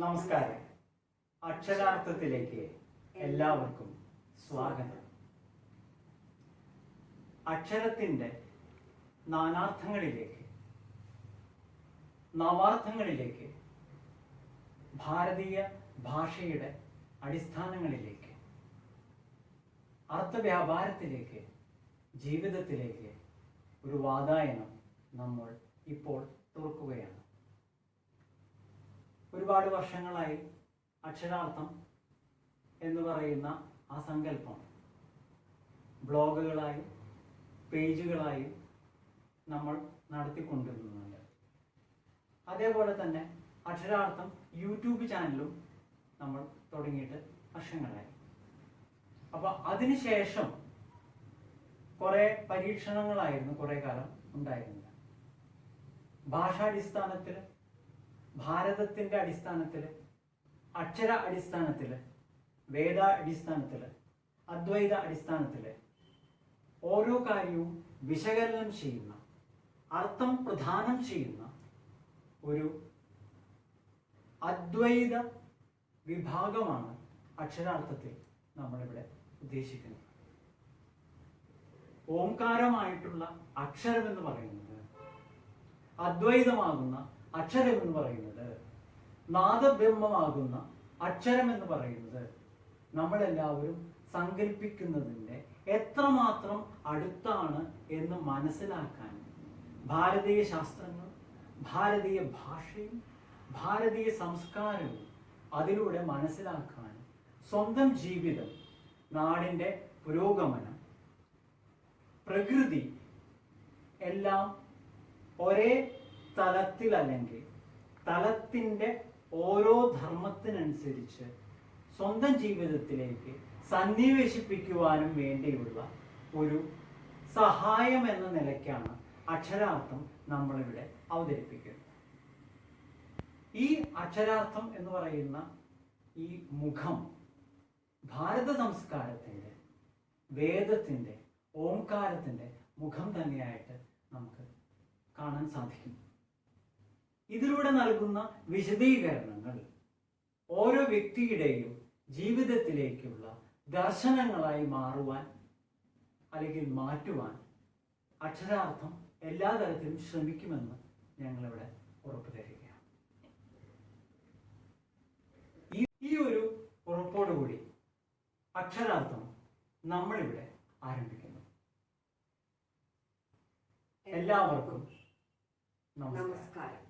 നമസ്കാരം. അക്ഷരാർത്ഥത്തിലേക്ക് എല്ലാവർക്കും സ്വാഗതം. അക്ഷരത്തിന്റെ നാനാർത്ഥങ്ങളിലേക്ക് നവാർത്ഥങ്ങളിലേക്ക് ഭാരതീയ ഭാഷയുടെ അടിസ്ഥാനങ്ങളിലേക്ക് അർത്ഥവ്യാപാരത്തിലേക്ക് ജീവിതത്തിലേക്ക് ഒരു വാതായനം നമ്മൾ ഇപ്പോൾ തുറക്കുകയാണ്. ഒരുപാട് വർഷങ്ങളായി അക്ഷരാർത്ഥം എന്ന് പറയുന്ന ആ സങ്കല്പം. ബ്ലോഗുകളായും പേജുകളായും നമ്മൾ നടത്തിക്കൊണ്ടിരുന്നുണ്ട്. അതേപോലെ തന്നെ അക്ഷരാർത്ഥം യൂട്യൂബ് ചാനലും നമ്മൾ തുടങ്ങിയിട്ട് വർഷങ്ങളായി. അപ്പോൾ അതിനുശേഷം കുറേ പരീക്ഷണങ്ങളായിരുന്നു കുറേ കാലം ഉണ്ടായിരുന്നത്. ഭാഷാടിസ്ഥാനത്തിൽ ഭാരതത്തിന്റെ അടിസ്ഥാനത്തിൽ അക്ഷര അടിസ്ഥാനത്തിൽ വേദ അടിസ്ഥാനത്തിൽ അദ്വൈത അടിസ്ഥാനത്തിൽ ഓരോ കാര്യവും വിശകലനം ചെയ്യുന്ന അർത്ഥം പ്രധാനം ചെയ്യുന്ന ഒരു അദ്വൈത വിഭാഗമാണ് അക്ഷരാർത്ഥത്തിൽ നമ്മളിവിടെ ഉദ്ദേശിക്കുന്നത്. ഓംകാരമായിട്ടുള്ള അക്ഷരം എന്ന് പറയുന്നത് അദ്വൈതമാകുന്ന അക്ഷരം എന്ന് പറയുന്നത് നാദബ്രഹ്മമാകുന്ന അക്ഷരം എന്ന് പറയുന്നത് നമ്മളെല്ലാവരും സങ്കല്പിക്കുന്നതിന്റെ എത്രമാത്രം അടുത്താണ് എന്ന് മനസ്സിലാക്കാൻ ഭാരതീയ ശാസ്ത്രങ്ങൾ ഭാരതീയ ഭാഷയും ഭാരതീയ സംസ്കാരവും അതിലൂടെ മനസ്സിലാക്കാൻ സ്വന്തം ജീവിതം നാടിന്റെ പുരോഗമനം പ്രകൃതി എല്ലാം ഒരേ തലത്തിലല്ലെങ്കിൽ തലത്തിന്റെ ഓരോ ധർമ്മത്തിനനുസരിച്ച് സ്വന്തം ജീവിതത്തിലേക്ക് സന്നിവേശിപ്പിക്കുവാനും വേണ്ടിയുള്ള ഒരു സഹായം എന്ന നിലയ്ക്കാണ് അക്ഷരാർത്ഥം നമ്മളിവിടെ അവതരിപ്പിക്കുന്നത്. ഈ അക്ഷരാർത്ഥം എന്ന് പറയുന്ന ഈ മുഖം ഭാരത സംസ്കാരത്തിന്റെ വേദത്തിന്റെ ഓംകാരത്തിന്റെ മുഖം തന്നെയായിട്ട് നമുക്ക് കാണാൻ സാധിക്കും. ഇതിലൂടെ നൽകുന്ന വിശദീകരണങ്ങൾ. ഓരോ വ്യക്തിയുടെയും ജീവിതത്തിലേക്കുള്ള ദർശനങ്ങളായി മാറുവാൻ അല്ലെങ്കിൽ മാറ്റുവാൻ അക്ഷരാർത്ഥം എല്ലാ തരത്തിലും ശ്രമിക്കുമെന്ന് ഞങ്ങളിവിടെ ഉറപ്പു തരികയാണ് ഈ ഒരു ഉറപ്പോടുകൂടി അക്ഷരാർത്ഥം നമ്മളിവിടെ ആരംഭിക്കുന്നു. എല്ലാവർക്കും നമസ്കാരം.